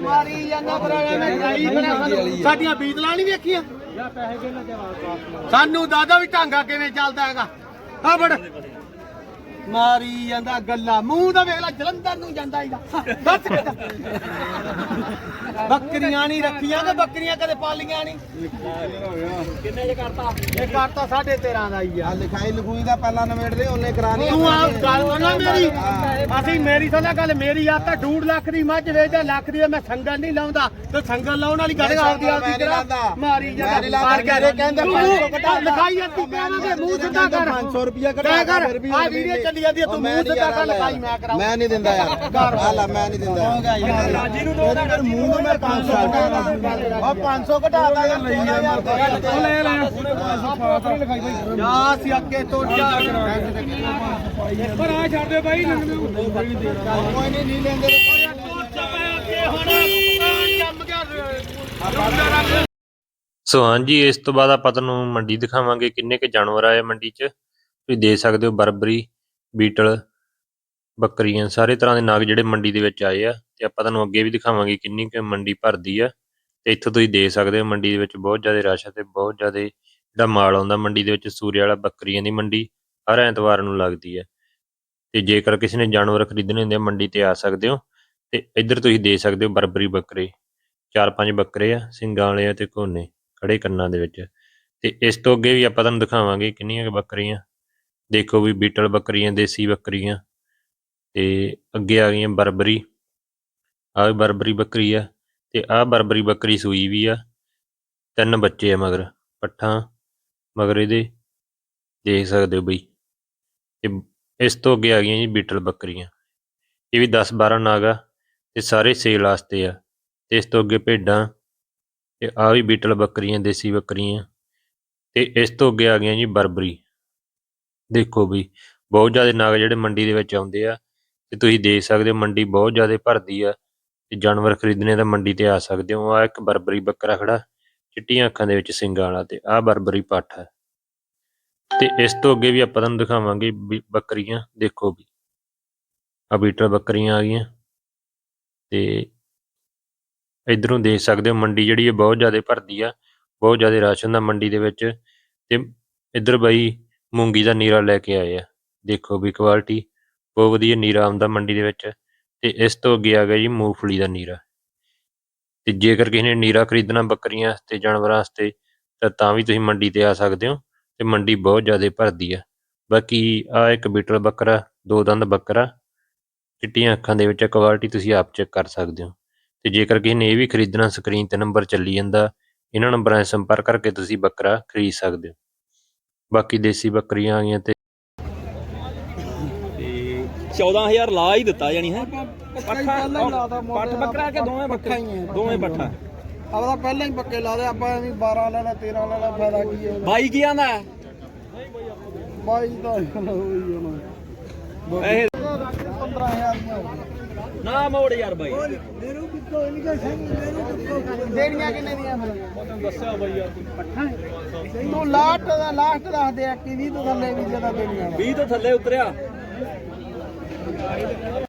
ਮਾਰੀ ਜਾਂਦਾ ਭਰਾਵਾ ਮੈਂ ਖਾਈ ਬਣਾ ਸਾਨੂੰ। ਸਾਡੀਆਂ ਬੀਤਲਾਂ ਨਹੀਂ ਵੇਖੀਆਂ। ਸਾਨੂੰ ਦਾਦਾ ਵੀ ਢਾਂਗਾ ਕਿਵੇਂ ਚੱਲਦਾ ਹੈਗਾ। ਆ ਬੜ ਮਾਰੀ ਜਾਂਦਾ ਗੱਲਾਂ। ਮੂੰਹ ਦਾ ਵੇਖ ਲੈ ਜਲੰਧਰ ਨੂੰ ਜਾਂਦਾ ਇਹਦਾ। ਦੱਸ ਬੱਕਰੀਆਂ ਨਹੀਂ ਰੱਖੀਆਂ ਕਿ ਬੱਕਰੀਆਂ ਕਦੇ ਪਾਲੀਆਂ ਨਹੀਂ। ਕਿੰਨੇ ਜੇ ਕਰਤਾ? ਇਹ ਕਰਤਾ 13.5 ਦਾ ਹੀ ਆ। ਲਿਖਾਈ ਲਿਖੂਈ ਦਾ ਪਹਿਲਾਂ ਨਵੇੜ ਦੇ ਉਹਨੇ ਕਰਾਣੀ ਤੂੰ ਆਪ ਗੱਲ ਸੁਣ ਨਾ ਮੇਰੀ। ਅਸੀਂ ਮੇਰੀ ਸੁਣ ਗੱਲ ਮੇਰੀ ਆ ਤਾਂ 2 ਲੱਖ ਦੀ ਮੱਝ ਵੇਚਦਾ ਲੱਖ ਦੀ ਮੈਂ ਸੰਗਲ ਨਹੀਂ ਲਾਉਂਦਾ। ਤੇ ਸੰਗਲ ਲਾਉਣ ਵਾਲੀ ਗੱਲ ਆਪਦੀ ਆਪਦੀ ਕਰਾ। ਲਾਉਂਦਾ। ਮਾਰੀ ਮੈਂ ਜਾਂਦਾ। ਨਹੀਂ ਲਾਉਂਦਾ, ਕਰ ਮੇਰੇ ਕਹਿੰਦੇ ਤੂੰ 500 ਘਟਾ ਲਿਖਾਈ ਆ ਤੂੰ ਕਹਾਂਗੇ ਮੂੰਹ ਸਿੱਧਾ ਕਰ। 500 ਰੁਪਿਆ ਤੈਅ ਕਰ ਆ ਵੀਡੀਓ ਚੱਲੀ ਜਾਂਦੀ ਆ, ਤੂੰ ਮੂੰਹ ਸਿੱਧਾ ਕਰ ਲਿਖਾਈ ਮੈਂ ਕਰਾਉਂ ਮੈਂ ਨਹੀਂ ਦਿੰਦਾ ਯਾਰ। ਆ ਲੈ ਮੈਂ ਨਹੀਂ ਦਿੰਦਾ ਰਾਜੀ ਨੂੰ ਦੋ ਦਾ ਮੂੰਹ ਨੂੰ ਮੈਂ 500 ਘਟਾ ਆ 500 ਘਟਾ ਦਾਂਗਾ 14000 ਲੈ ਲੈ। ਜਾ ਸੀ ਅੱਗੇ ਤੋਂ ਜਾ ਪਰ ਆ ਛੱਡ ਦੇ ਬਾਈ ਕੋਈ ਨਹੀਂ ਨਹੀਂ ਲੈਂਦੇ। ਸੋ ਹਾਂਜੀ ਇਸ ਤੋਂ ਬਾਅਦ ਆਪਾਂ ਤੁਹਾਨੂੰ ਮੰਡੀ ਦਿਖਾਵਾਂਗੇ ਕਿੰਨੇ ਕੁ ਜਾਨਵਰ ਆਏ ਮੰਡੀ 'ਚ। ਤੁਸੀਂ ਦੇਖ ਸਕਦੇ ਹੋ ਬਰਬਰੀ ਬੀਟਲ, ਬੱਕਰੀਆਂ, ਸਾਰੇ ਤਰ੍ਹਾਂ ਦੇ ਨਾਗ ਜਿਹੜੇ ਮੰਡੀ ਦੇ ਵਿੱਚ ਆਏ ਆ ਤੇ ਆਪਾਂ ਤੁਹਾਨੂੰ ਅੱਗੇ ਵੀ ਦਿਖਾਵਾਂਗੇ ਕਿੰਨੀ ਕੁ ਮੰਡੀ ਭਰਦੀ ਆ ਤੇ ਇੱਥੋਂ ਤੁਸੀਂ ਦੇਖ ਸਕਦੇ ਹੋ ਮੰਡੀ ਦੇ ਵਿੱਚ ਬਹੁਤ ਜ਼ਿਆਦਾ ਰਸ਼ ਹੈ ਤੇ ਬਹੁਤ ਜ਼ਿਆਦਾ ਜਿਹੜਾ ਮਾਲ ਆਉਂਦਾ ਮੰਡੀ ਦੇ ਵਿੱਚ ਸੂਰੇ ਵਾਲਾ ਬੱਕਰੀਆਂ ਦੀ ਮੰਡੀ ਹਰ ਐਤਵਾਰ ਨੂੰ ਲੱਗਦੀ ਹੈ ਤੇ ਜੇਕਰ ਕਿਸੇ ਨੇ ਜਾਨਵਰ ਖਰੀਦਣੇ ਹੁੰਦੇ ਆ ਮੰਡੀ ਤੇ ਆ ਸਕਦੇ ਹੋ ਤੇ ਇੱਧਰ ਤੁਸੀਂ ਦੇਖ ਸਕਦੇ ਹੋ ਬਰਬਰੀ ਬੱਕਰੇ, ਚਾਰ ਪੰਜ ਬੱਕਰੇ ਆ, ਸਿੰਗਾਂ ਵਾਲੇ ਆ ਤੇ ਕੋਨੇ ਖੜੇ ਕੰਨਾਂ ਦੇ ਵਿੱਚ। ਤੇ ਇਸ ਤੋਂ ਅੱਗੇ ਵੀ ਆਪਾਂ ਤੁਹਾਨੂੰ ਦਿਖਾਵਾਂਗੇ ਕਿੰਨੀਆਂ ਕੁ ਬੱਕਰੀਆਂ ਦੇਖੋ ਵੀ ਬੀਟਲ ਬੱਕਰੀਆਂ, ਦੇਸੀ ਬੱਕਰੀਆਂ ਤੇ ਅੱਗੇ ਆ ਗਈਆਂ ਬਰਬਰੀ। ਆਹ ਵੀ ਬਰਬਰੀ ਬੱਕਰੀ ਆ ਤੇ ਆਹ ਬਰਬਰੀ ਬੱਕਰੀ ਸੂਈ ਵੀ ਆ। ਤਿੰਨ ਬੱਚੇ ਆ ਮਗਰ, ਪੱਠਾਂ ਮਗਰ ਇਹਦੇ, ਦੇਖ ਸਕਦੇ ਹੋ ਬਈ। ਤੇ ਇਸ ਤੋਂ ਅੱਗੇ ਆ ਗਈਆਂ ਜੀ ਬੀਟਲ ਬੱਕਰੀਆਂ। ਇਹ ਵੀ 10 12 ਨਾਗ ਆ ਤੇ ਸਾਰੇ ਸੇਲ ਵਾਸਤੇ ਆ। ਤੇ ਇਸ ਤੋਂ ਅੱਗੇ ਭੇਡਾਂ ਤੇ ਆ ਵੀ ਬੀਟਲ ਬੱਕਰੀਆਂ, ਦੇਸੀ ਬੱਕਰੀਆਂ। ਤੇ ਇਸ ਤੋਂ ਅੱਗੇ ਆ ਗਈਆਂ ਜੀ ਬਰਬਰੀ। ਦੇਖੋ ਵੀ ਬਹੁਤ ਜ਼ਿਆਦਾ ਨਾਗ ਜਿਹੜੇ ਮੰਡੀ ਦੇ ਵਿੱਚ ਆਉਂਦੇ ਆ, ਤੇ ਤੁਸੀਂ ਦੇਖ ਸਕਦੇ ਹੋ ਮੰਡੀ ਬਹੁਤ ਜ਼ਿਆਦਾ ਭਰਦੀ ਆ, ਤੇ ਜਾਨਵਰ ਖਰੀਦਣੇ ਤਾਂ ਮੰਡੀ ਤੇ ਆ ਸਕਦੇ ਹੋ। ਆ ਇੱਕ ਬਰਬਰੀ ਬੱਕਰਾ ਖੜਾ, ਚਿੱਟੀਆਂ ਅੱਖਾਂ ਦੇ ਵਿੱਚ ਸਿੰਗਾਂ ਵਾਲਾ ਤੇ ਆ ਬਰਬਰੀ ਪੱਠ ਹੈ ਤੇ ਇਸ ਤੋਂ ਅੱਗੇ ਵੀ ਆਪਾਂ ਤੁਹਾਨੂੰ ਦਿਖਾਵਾਂਗੇ ਵੀ ਬੱਕਰੀਆਂ, ਦੇਖੋ ਵੀ। ਆ ਬੀਟਲ ਬੱਕਰੀਆਂ ਆ ਗਈਆਂ। ਤੇ ਇਧਰੋਂ ਦੇਖ ਸਕਦੇ ਹੋ ਮੰਡੀ ਜਿਹੜੀ ਹੈ ਬਹੁਤ ਜ਼ਿਆਦਾ ਭਰਦੀ ਆ, ਬਹੁਤ ਜ਼ਿਆਦਾ ਰਾਸ਼ਨ ਹੁੰਦਾ ਮੰਡੀ ਦੇ ਵਿੱਚ। ਤੇ ਇੱਧਰ ਬਈ ਮੂੰਗੀ ਦਾ ਨੀਰਾ ਲੈ ਕੇ ਆਏ ਆ। ਦੇਖੋ ਵੀ ਕੁਆਲਿਟੀ ਬਹੁਤ ਵਧੀਆ ਨੀਰਾ ਆਉਂਦਾ ਮੰਡੀ ਦੇ ਵਿੱਚ ਤੇ ਇਸ ਤੋਂ ਅੱਗੇ ਆ ਗਿਆ ਜੀ ਮੂੰਗਫਲੀ ਦਾ ਨੀਰਾ। ਤੇ ਜੇਕਰ ਕਿਸੇ ਨੇ ਨੀਰਾ ਖਰੀਦਣਾ ਬੱਕਰੀਆਂ ਤੇ ਜਾਨਵਰਾਂ ਵਾਸਤੇ, ਤਾਂ ਤਾਂ ਵੀ ਤੁਸੀਂ ਮੰਡੀ ਤੇ ਆ ਸਕਦੇ ਹੋ ਤੇ ਮੰਡੀ ਬਹੁਤ ਜ਼ਿਆਦਾ ਭਰਦੀ ਆ। ਬਾਕੀ ਆ ਇੱਕ ਬੀਟਲ ਬੱਕਰਾ, ਦੋ ਦੰਦ ਬੱਕਰਾ, ਚਿੱਟੀਆਂ ਅੱਖਾਂ ਦੇ ਵਿੱਚ ਕੁਆਲਿਟੀ ਤੁਸੀਂ ਆਪ ਚੈੱਕ ਕਰ ਸਕਦੇ ਹੋ। ਤੇ ਜੇਕਰ ਕਿਸੇ ਨੇ ਇਹ ਵੀ ਖਰੀਦਣਾ ਸਕਰੀਨ ਤੇ ਨੰਬਰ ਚੱਲੀ ਜਾਂਦਾ, ਇਹਨਾਂ ਨੰਬਰਾਂ 'ਤੇ ਸੰਪਰਕ ਕਰਕੇ ਤੁਸੀਂ ਬੱਕਰਾ ਖਰੀਦ ਸਕਦੇ ਹੋ। ਬਾਕੀ ਦੇਸੀ ਬੱਕਰੀਆਂ ਆ ਗਈਆਂ ਤੇ ਤੇ 14000 ਲਾ ਹੀ ਦਿੱਤਾ ਜਾਨੀ ਹੈ। ਪੱਠਾ ਪੱਠ ਬੱਕਰਾ ਕੇ ਦੋਵੇਂ ਬੱਕਰਾ? ਹੀ ਹੈ ਦੋਵੇਂ ਪੱਠਾ। ਆਪਦਾ ਪਹਿਲਾਂ ਹੀ ਪੱਕੇ ਲਾ ਦੇ ਆਪਾਂ ਐਵੇਂ 12 ਲੈ ਲੈ 13 ਲੈ ਲੈ ਫਾਇਦਾ ਕੀ ਹੈ? ਬਾਈ ਕੀ ਆਂਦਾ? ਬਾਈ ਦਾ ਹੋਈ ਜਾਣਾ ਇਹ 15000 ਦੀਆਂ ਹੋ ਗਈਆਂ। ਨਾ ਮੋੜ ਯਾਰ ਬਾਈ। ਮੇਰੂ ਕਿੱਥੋਂ ਇਹਨੀਆਂ ਸਿੰਘ ਮੇਰੂ ਕਿੱਥੋਂ ਦੇਣੀਆਂ ਕਿੰਨੇ ਦੀਆਂ ਫਿਰ? ਦੱਸਿਆ ਬਾਈ ਯਾਰ ਤੂੰ। ਲਾਸਟ ਦਾ ਲਾਸਟ ਦੱਸ ਦੇ ਕਿ 20 ਤੋਂ ਥੱਲੇ ਵੀ ਜ਼ਿਆਦਾ ਦੇਣੀਆਂ 20 ਤੋਂ ਥੱਲੇ ਉਤਰਿਆ।